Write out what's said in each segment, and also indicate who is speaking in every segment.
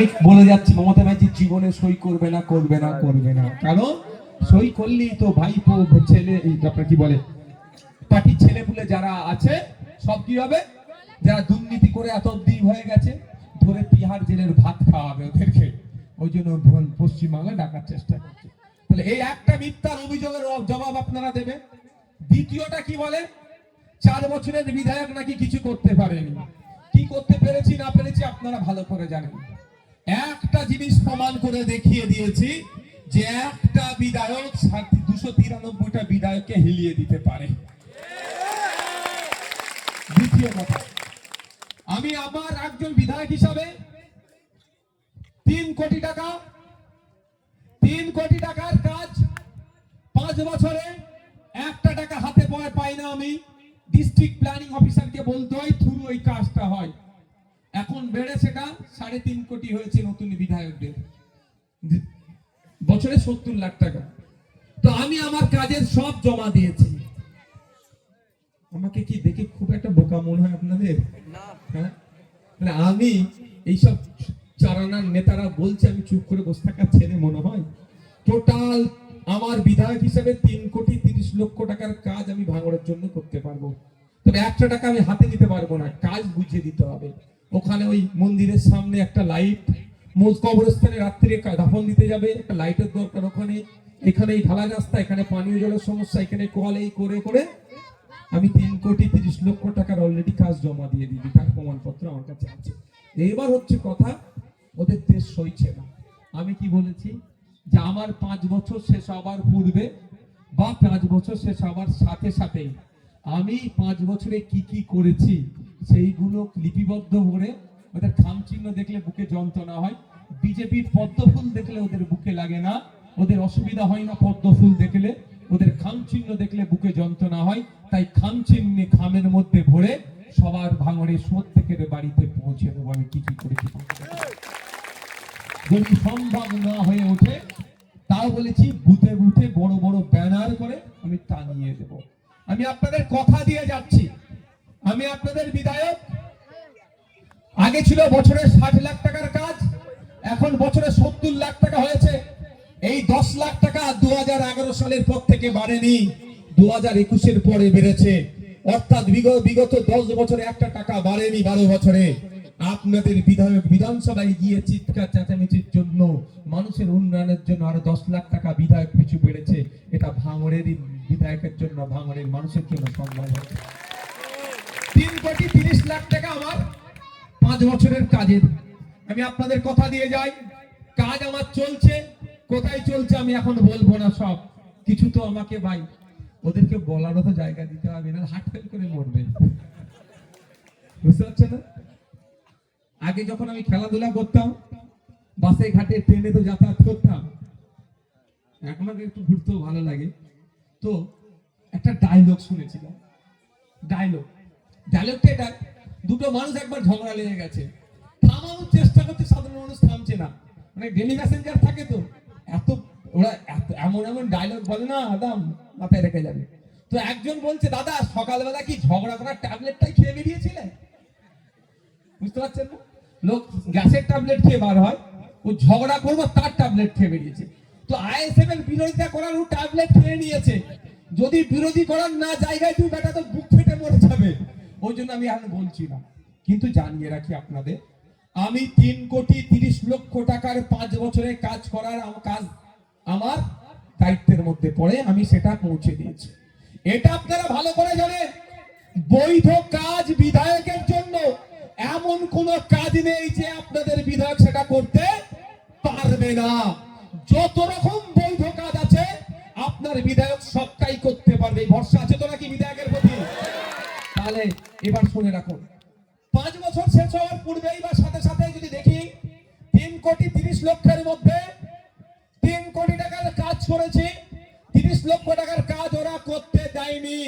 Speaker 1: আমি বলে যাচ্ছি, মমতা ব্যানার্জি জীবনে সই করবে না করবে না করবে না। কারণ সই করলেই তো ভাইপো, ছেলে আপনার কি বলে, পার্টির ছেলেপুলে যারা আছে, সব কি হবে? যারা দুর্নীতি করে এত অব্দি হয়ে গেছে, ধরে তিহার জেলের ভাত খাওয়াবে ওদেরকে। ওই জন্য পশ্চিমবাংলা ডাকার চেষ্টা করছে। তাহলে এই একটা মিথ্যার অভিযোগের জবাব আপনারা দেবে দ্বিতীয়টা কি বলে? চার বছরের বিধায়ক নাকি কিছু করতে পারেনি। কি করতে পেরেছি, না পেরেছি আপনারা ভালো করে জানেন। একটা জিনিস প্রমাণ করে দেখিয়ে দিয়েছি যে একটা বিধায়ক দুশো তিরানব্বইটা বিধায়ককে হিলিয়ে দিতে পারে। দ্বিতীয় কথা, আমি আমার একজন বিধায়ক হিসাবে তিন কোটি টাকা, তিন কোটি টাকার কাজ পাঁচ বছরে একটা টাকা হাতে পাই না আমি। ডিস্ট্রিক্ট প্ল্যানিং অফিসারকে বলতে হয়, থ্রু ওই কাজটা হয়। এখন বেড়ে সেটা সাড়ে তিন কোটি হয়েছে নতুন বিধায়কদের। বছরে সত্তর লাখ টাকা। তো আমি আমার কাজের সব জমা দিয়েছি। আমাকে কি দেখে খুব একটা বোকা মনে হয় আপনাদের? হ্যাঁ? আমি এইসব চারানার নেতারা বলছে আমি চুপ করে বসে থাকার ছেলে মনে হয়। টোটাল আমার বিধায়ক হিসেবে তিন কোটি তিরিশ লক্ষ টাকার কাজ আমি ভাঙড়ের জন্য করতে পারব। তবে একটা টাকা আমি হাতে নিতে পারব না কাজ বুঝিয়ে দিতে হবে। ওখানে ওই মন্দিরের সামনে একটা লাইট মোজ কবরস্থানে রাত্রে দাফন দিতে যাবে, একটা লাইটের দরকার ওখানে। এখানে এই ঢালা রাস্তা, এখানে পানীয় জলের সমস্যা, এখানে কল এই করে করে আমি তিন কোটি তিরিশ লক্ষ টাকার অলরেডি কাজ জমা দিয়ে দিয়েছি, তার প্রমাণপত্র আমার কাছে আছে। এবার হচ্ছে কথা, ওদের দেশ সইছে না। আমি কি বলেছি? যে আমার পাঁচ বছর শেষ হবার পূর্বে বা পাঁচ বছর শেষ হবার সাথে সাথেই আমি পাঁচ বছরে কি কি করেছি, সেইগুলো লিপিবদ্ধ করে ওদের খাম চিহ্ন দেখলে বুকে যন্ত্রণা হয়, বিজেপির পদ্মফুল দেখলে ওদের বুকে লাগে না, ওদের অসুবিধা হয় না পদ্মফুল দেখলে, ওদের খাম চিহ্ন দেখলে বুকে যন্ত্রণা হয়, তাই খাম চিহ্নে খামের মধ্যে ভরে সবার ভাঙড়ে প্রত্যেকের বাড়িতে পৌঁছে দেবো, আমি কি কি করেছি যদি সম্ভব না হয়ে ওঠে, তাও বলেছি, বুথে বুথে বড় বড় ব্যানার করে আমি টানিয়ে দেব। আমি আপনাদের কথা দিয়ে যাচ্ছি। আমি আপনাদের বিধায়ক। আগে ছিল বছরে ষাট লাখ টাকার কাজ, এখন বছরে সত্তর লাখ টাকা হয়েছে। এই দশ লাখ টাকা দু হাজার এগারো সালের পর থেকে বাড়েনি দু হাজার একুশের পরে বেড়েছে। অর্থাৎ বিগত বিগত দশ বছরে একটা টাকা বাড়েনি বারো বছরে। আপনাদের বিধায়ক বিধানসভায় গিয়ে চিৎকার চেঁচামেচির জন্য মানুষের উন্নয়নের জন্য আরও দশ লাখ টাকা বিধায়ক পিছু বেড়েছে এটা ভাঙড়েরই বিধায়কের জন্য, ভাঙড়ের মানুষের জন্য সম্ভব হয়েছে তিন কোটি তিরিশ লাখ টাকা আমার পাঁচ বছরের কাজের। আমি আপনাদের কথা দিয়ে যাই, কাজ আমার চলছে, কোথায় চলছে আমি এখন বলব না সব। কিছু তো আমাকে ভাই, ওদেরকে বলারও তো জায়গা দিতে হবে, না ফেল করে মরবে। বুঝতে পারছেন না? আগে যখন আমি খেলাধুলা করতাম, বাসে, ঘাটে, ট্রেনে তো যাতায়াত করতাম। এখন একটু ঘুরতেও ভালো লাগে। তো একটা ডায়লগ শুনেছিলাম। ডায়লগ ডায়লগটা এটা, দুটো মানুষ একবার ঝগড়া লেগে গেছে। থামানোর চেষ্টা করতে সাধারণ মানুষ থামছে না। মানে ডেলি প্যাসেঞ্জার থাকে তো। এত, ওরা এমন এমন ডায়লগ বলে না, আদাম, মাথায় রেখে যাবে। তো একজন বলছে, দাদা, সকালবেলা কি ঝগড়া করার ট্যাবলেটটাই খেয়ে বেরিয়েছিলেন বুঝতে পারছেন না? লোক গ্যাসের ট্যাবলেট খেয়ে বার হয়, ও ঝগড়া করব, তার ট্যাবলেট খেয়ে বেরিয়েছে। তো আইএসএফ এর বিরোধিতা করার ও ট্যাবলেট খেয়ে নিয়েছে। যদি বিরোধী করার না জায়গায় তুই বেটা তো বুক ফেটে মরে যাবে। ওই জন্য আমি আর বলছি না। কিন্তু জানিয়ে রাখি আপনাদের, আমি তিন কোটি তিরিশ লক্ষ টাকার পাঁচ বছরে কাজ করার কাজ আমার দায়িত্বের মধ্যে পড়ে, আমি সেটা পৌঁছে দিয়েছি। এটা আপনারা ভালো করে জানেন। বৈধ কাজ বিধায়কের জন্য কোন কাজ নেই যে আপনাদের বিধায়ক সেটা করতে পারবে না। যত রকম বৈধ কাজ আছে, আপনার বিধায়ক সবটাই করতে পারবে। ভরসা আছে তো নাকি বিধায়কের প্রতি? তাহলে এবার শুনে রাখুন পাঁচ বছর শেষ হওয়ার পূর্বেই বা সাথে সাথে যদি দেখি, তিন কোটি তিরিশ লক্ষের মধ্যে তিন কোটি টাকার কাজ করেছি, তিরিশ লক্ষ টাকার কাজ ওরা করতে দেয়নি।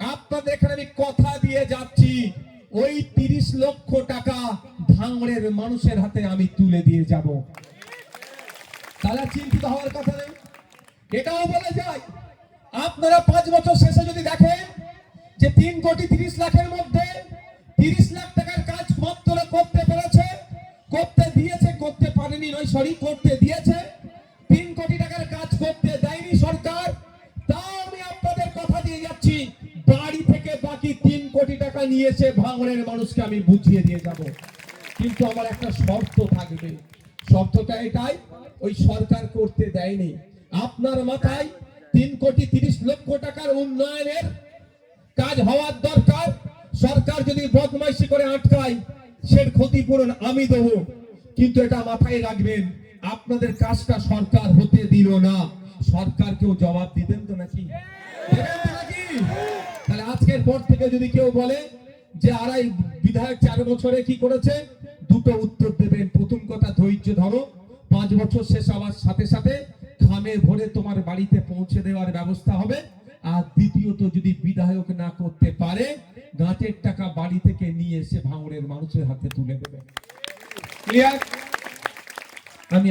Speaker 1: আপনাদের এখানে আমি কথা দিয়ে যাচ্ছি। ওই তিরিশ লক্ষ টাকা ভাঙড়ের মানুষের হাতে আমি তুলে দিয়ে যাব। তাহলে চিন্তিত হওয়ার কথা নেই। এটাও বলে যায়, আপনারা পাঁচ বছর শেষে যদি দেখেন যে তিন কোটি তিরিশ লাখের মধ্যে তিরিশ লাখ টাকার কাজ মাত্র করতে পেরেছে, করতে দিয়েছে, করতে পারেনি, নয় সরি করতে দিয়েছে, তিন কোটি টাকার কাজ করতে দেয়নি সরকার, তা আমি আপনাদের কথা দিয়ে যাচ্ছি। বাড়ি থেকে বাকি তিন টাকা নিয়ে এসে ভাঙড়ের মানুষকে আমি বুঝিয়ে দিয়ে যাব। কিন্তু আমার একটা শর্ত থাকবে। শর্তটা এটাই, ওই সরকার করতে দেয়নি। আপনার মাথায় তিন কোটি তিরিশ লক্ষ টাকার উন্নয়নের কাজ হওয়ার দরকার। সরকার যদি বদমাইশি করে আটকায়, সের ক্ষতিপূরণ আমি দেবো। কিন্তু এটা মাথায় রাখবেন, আপনাদের কাজটা সরকার হতে দিল না। সরকারকেও জবাব দিবেন তো নাকি? দেবেন তো নাকি? আজকের পর থেকে যদি কেউ বলে যে আড়াই বিধায়ক চার বছরে কি করেছে, দুটো উত্তর দেবেন। প্রথম কথা, ধৈর্য ধরো। পাঁচ বছর শেষ হওয়ার সাথে সাথে খামে ভরে তোমার বাড়িতে পৌঁছে দেওয়ার ব্যবস্থা হবে। আর দ্বিতীয়ত, যদি বিধায়ক না করতে পারে, গাঁটের টাকা বাড়ি থেকে নিয়ে এসে ভাঙড়ের মানুষের হাতে তুলে দেবে। ক্লিয়ার আমি